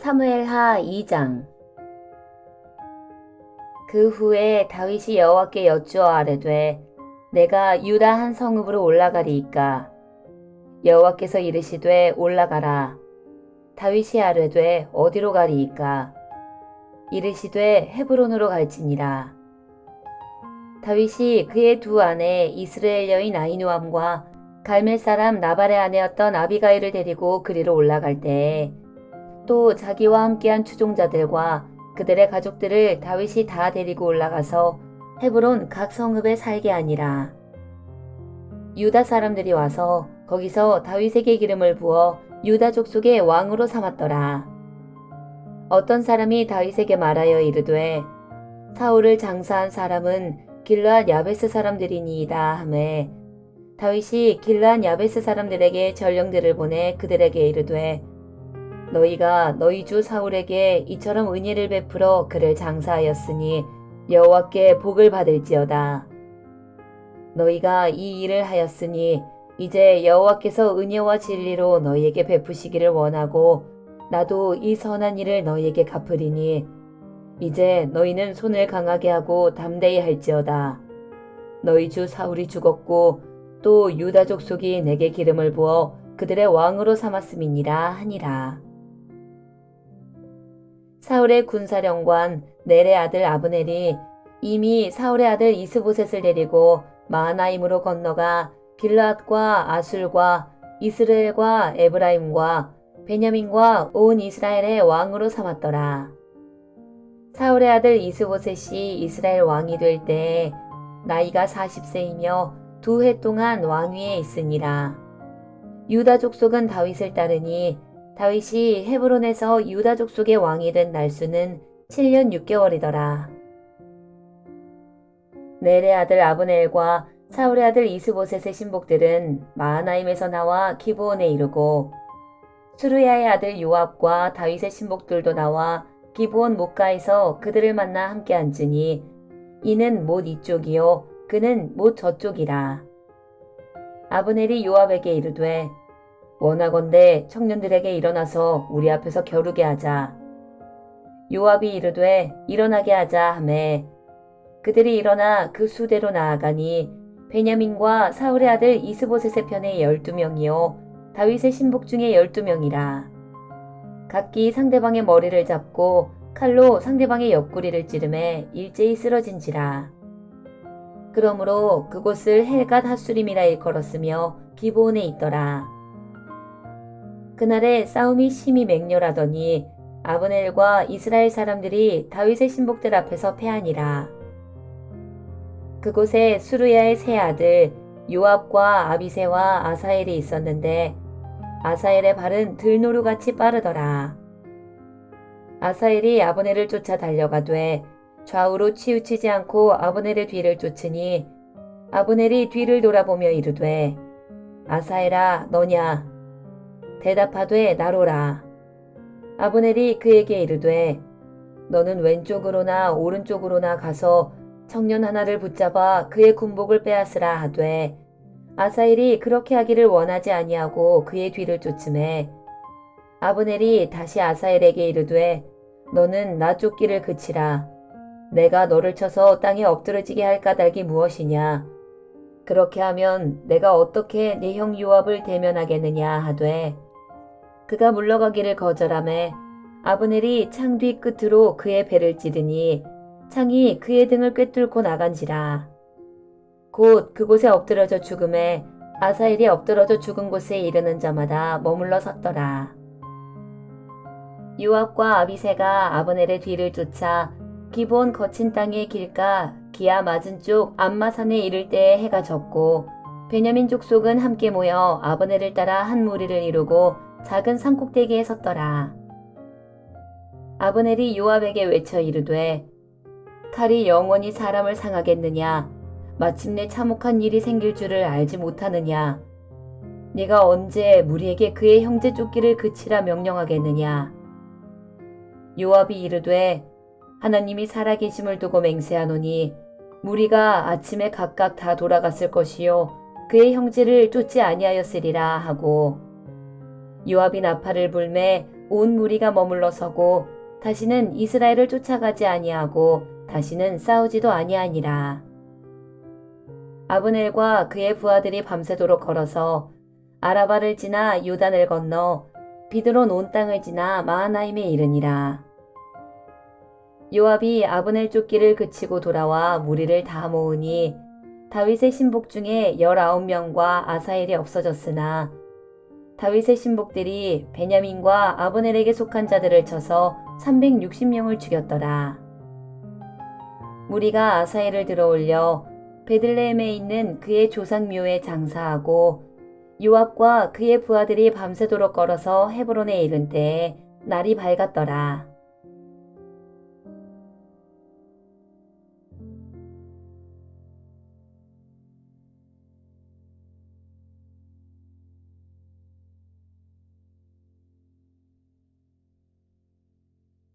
사무엘하 2장. 그 후에 다윗이 여호와께 여쭈어 아뢰되 내가 유다 한 성읍으로 올라가리이까? 여호와께서 이르시되 올라가라. 다윗이 아뢰되 어디로 가리이까? 이르시되 헤브론으로 갈지니라. 다윗이 그의 두 아내 이스라엘 여인 아이누암과 갈멜 사람 나발의 아내였던 아비가일을 데리고 그리로 올라갈 때에 또 자기와 함께한 추종자들과 그들의 가족들을 다윗이 다 데리고 올라가서 헤브론 각 성읍에 살게 하니라. 유다 사람들이 와서 거기서 다윗에게 기름을 부어 유다 족속의 왕으로 삼았더라. 어떤 사람이 다윗에게 말하여 이르되 사울을 장사한 사람은 길르앗 야베스 사람들이니이다 하매 다윗이 길르앗 야베스 사람들에게 전령들을 보내 그들에게 이르되 너희가 너희 주 사울에게 이처럼 은혜를 베풀어 그를 장사하였으니 여호와께 복을 받을지어다. 너희가 이 일을 하였으니 이제 여호와께서 은혜와 진리로 너희에게 베푸시기를 원하고 나도 이 선한 일을 너희에게 갚으리니 이제 너희는 손을 강하게 하고 담대히 할지어다. 너희 주 사울이 죽었고 또 유다 족속이 내게 기름을 부어 그들의 왕으로 삼았음이니라 하니라. 사울의 군사령관 넬의 아들 아브넬이 이미 사울의 아들 이스보셋을 데리고 마하나임으로 건너가 길라앗과 아술과 이스라엘과 에브라임과 베냐민과 온 이스라엘의 왕으로 삼았더라. 사울의 아들 이스보셋이 이스라엘 왕이 될때 나이가 40세이며 두 해 동안 왕위에 있으니라. 유다 족속은 다윗을 따르니 다윗이 헤브론에서 유다 족 속의 왕이 된 날수는 7년 6개월이더라. 넬의 아들 아브넬과 사울의 아들 이스보셋의 신복들은 마하나임에서 나와 기브온에 이르고 수르야의 아들 요압과 다윗의 신복들도 나와 기브온 목가에서 그들을 만나 함께 앉으니 이는 못 이쪽이요 그는 못 저쪽이라. 아브넬이 요압에게 이르되 원하건대 청년들에게 일어나서 우리 앞에서 겨루게 하자. 요압이 이르되 일어나게 하자 하매 그들이 일어나 그 수대로 나아가니 베냐민과 사울의 아들 이스보셋의 편에 열두 명이요 다윗의 신복 중에 열두 명이라. 각기 상대방의 머리를 잡고 칼로 상대방의 옆구리를 찌르매 일제히 쓰러진지라. 그러므로 그곳을 헬갓 하수림이라 일컬었으며 기브온에 있더라. 그날에 싸움이 심히 맹렬하더니 아브넬과 이스라엘 사람들이 다윗의 신복들 앞에서 패하니라. 그곳에 수르야의 세 아들 요압과 아비세와 아사엘이 있었는데 아사엘의 발은 들노루같이 빠르더라. 아사엘이 아브넬을 쫓아 달려가되 좌우로 치우치지 않고 아브넬의 뒤를 쫓으니 아브넬이 뒤를 돌아보며 이르되 아사엘아 너냐 대답하되 나로라. 아브넬이 그에게 이르되 너는 왼쪽으로나 오른쪽으로나 가서 청년 하나를 붙잡아 그의 군복을 빼앗으라 하되 아사엘이 그렇게 하기를 원하지 아니하고 그의 뒤를 쫓음에 아브넬이 다시 아사엘에게 이르되 너는 나 쫓기를 그치라. 내가 너를 쳐서 땅에 엎드러지게 할 까닭이 무엇이냐? 그렇게 하면 내가 어떻게 내형 요압을 대면하겠느냐 하되 그가 물러가기를 거절함에 아브넬이 창 뒤 끝으로 그의 배를 찌르니 창이 그의 등을 꿰뚫고 나간지라. 곧 그곳에 엎드러져 죽음에 아사엘이 엎드러져 죽은 곳에 이르는 자마다 머물러 섰더라. 요압과 아비세가 아브넬의 뒤를 쫓아 기본 거친 땅의 길가 기아 맞은 쪽 암마산에 이를 때에 해가 졌고 베냐민 족속은 함께 모여 아브넬을 따라 한 무리를 이루고 작은 산꼭대기에 섰더라. 아브넬이 요압에게 외쳐 이르되 칼이 영원히 사람을 상하겠느냐? 마침내 참혹한 일이 생길 줄을 알지 못하느냐? 네가 언제 무리에게 그의 형제 쫓기를 그치라 명령하겠느냐? 요압이 이르되 하나님이 살아계심을 두고 맹세하노니 무리가 아침에 각각 다 돌아갔을 것이요 그의 형제를 쫓지 아니하였으리라 하고 요압이 나팔을 불매 온 무리가 머물러 서고 다시는 이스라엘을 쫓아가지 아니하고 다시는 싸우지도 아니하니라. 아브넬과 그의 부하들이 밤새도록 걸어서 아라바를 지나 요단을 건너 비드론 온 땅을 지나 마하나임에 이르니라. 요압이 아브넬 쫓기를 그치고 돌아와 무리를 다 모으니 다윗의 신복 중에 열아홉 명과 아사엘이 없어졌으나 다윗의 신복들이 베냐민과 아브넬에게 속한 자들을 쳐서 360명을 죽였더라. 무리가 아사엘을 들어올려 베들레헴에 있는 그의 조상 묘에 장사하고 요압과 그의 부하들이 밤새도록 걸어서 헤브론에 이른 때에 날이 밝았더라.